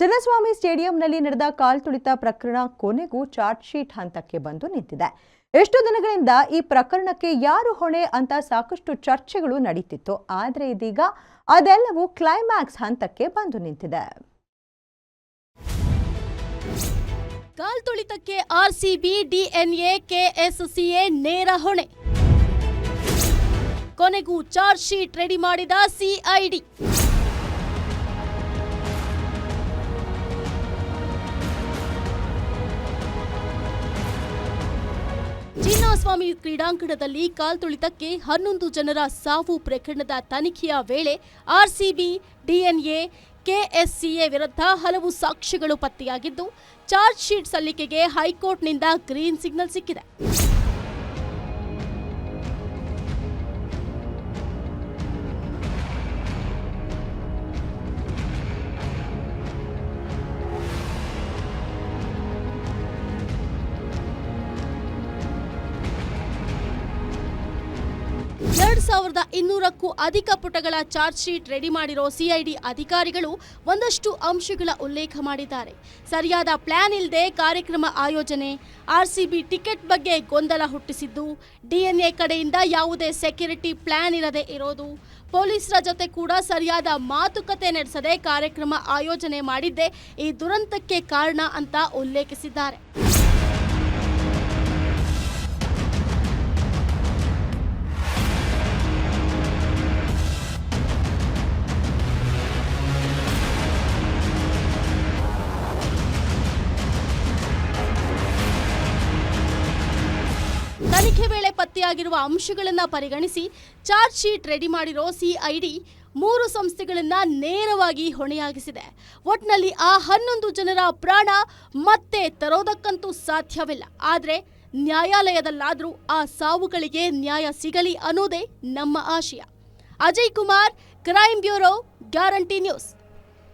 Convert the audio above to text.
ಚಿನ್ನಸ್ವಾಮಿ ಸ್ಟೇಡಿಯಂನಲ್ಲಿ ನಡೆದ ಕಾಲ್ತುಳಿತ ಪ್ರಕರಣ ಕೊನೆಗೂ ಚಾರ್ಜ್ ಶೀಟ್ ಹಂತಕ್ಕೆ ಬಂದು ನಿಂತಿದೆ. ಎಷ್ಟು ದಿನಗಳಿಂದ ಈ ಪ್ರಕರಣಕ್ಕೆ ಯಾರು ಹೊಣೆ ಅಂತ ಸಾಕಷ್ಟು ಚರ್ಚೆಗಳು ನಡೀತಿತ್ತು. ಆದರೆ ಇದೀಗ ಅದೆಲ್ಲವೂ ಕ್ಲೈಮ್ಯಾಕ್ಸ್ ಹಂತಕ್ಕೆ ಬಂದು ನಿಂತಿದೆ. ಕಾಲ್ತುಳಿತಕ್ಕೆ ಆರ್ಸಿಬಿ, ಡಿಎನ್ಎ, ಕೆಎಸ್ಸಿಎ ನೇರ ಹೊಣೆ. ಕೊನೆಗೂ ಚಾರ್ಜ್ ಶೀಟ್ ರೆಡಿ ಮಾಡಿದ ಸಿಐಡಿ. ಚಿನ್ನಸ್ವಾಮಿ ಕ್ರೀಡಾಂಗಣದಲ್ಲಿ ಕಾಲ್ತುಳಿತಕ್ಕೆ ಹನ್ನೊಂದು ಜನರ ಸಾವು ಪ್ರಕರಣದ ತನಿಖೆಯ ವೇಳೆ ಆರ್ಸಿಬಿ, ಡಿಎನ್ಎ, ಕೆಎಸ್ಸಿಎ ವಿರುದ್ಧ ಹಲವು ಸಾಕ್ಷ್ಯಗಳು ಪತ್ತೆಯಾಗಿದ್ದು, ಚಾರ್ಜ್ ಶೀಟ್ ಸಲ್ಲಿಕೆಗೆ ಹೈಕೋರ್ಟ್ನಿಂದ ಗ್ರೀನ್ ಸಿಗ್ನಲ್ ಸಿಕ್ಕಿದೆ. ಎರಡ್ ಸಾವಿರದ ಇನ್ನೂರಕ್ಕೂ ಅಧಿಕ ಪುಟಗಳ ಚಾರ್ಜ್ ಶೀಟ್ ರೆಡಿ ಮಾಡಿರೋ ಸಿಐಡಿ ಅಧಿಕಾರಿಗಳು ಒಂದಷ್ಟು ಅಂಶಗಳ ಉಲ್ಲೇಖ ಮಾಡಿದ್ದಾರೆ. ಸರಿಯಾದ ಪ್ಲಾನ್ ಇಲ್ಲದೆ ಕಾರ್ಯಕ್ರಮ ಆಯೋಜನೆ ಆರ್ಸಿಬಿ ಟಿಕೆಟ್ ಬಗ್ಗೆ ಗೊಂದಲ ಹುಟ್ಟಿಸಿದ್ದು ಡಿಎನ್ಎ ಕಡೆಯಿಂದ ಯಾವುದೇ ಸೆಕ್ಯೂರಿಟಿ ಪ್ಲಾನ್ ಇರದೆ ಇರೋದು. ಪೊಲೀಸರ ಜೊತೆ ಕೂಡ ಸರಿಯಾದ ಮಾತುಕತೆ ನಡೆಸದೆ ಕಾರ್ಯಕ್ರಮ ಆಯೋಜನೆ ಮಾಡಿದ್ದೇ ಈ ದುರಂತಕ್ಕೆ ಕಾರಣ ಅಂತ ಉಲ್ಲೇಖಿಸಿದ್ದಾರೆ. ಪತ್ತೆಯಾಗಿರುವ ಅಂಶಗಳನ್ನು ಪರಿಗಣಿಸಿ ಚಾರ್ಜ್ ಶೀಟ್ ರೆಡಿ ಮಾಡಿರೋ ಸಿಐಡಿ ಮೂರು ಸಂಸ್ಥೆಗಳನ್ನು ನೇರವಾಗಿ ಹೊಣೆಯಾಗಿಸಿದೆ. ಒಟ್ನಲ್ಲಿ ಆ ಹನ್ನೊಂದು ಜನರ ಪ್ರಾಣ ಮತ್ತೆ ತರೋದಕ್ಕಂತೂ ಸಾಧ್ಯವಿಲ್ಲ. ಆದರೆ ನ್ಯಾಯಾಲಯದಲ್ಲಾದರೂ ಆ ಸಾವುಗಳಿಗೆ ನ್ಯಾಯ ಸಿಗಲಿ ಅನ್ನೋದೇ ನಮ್ಮ ಆಶಯ. Ajay Kumar crime bureau guarantee news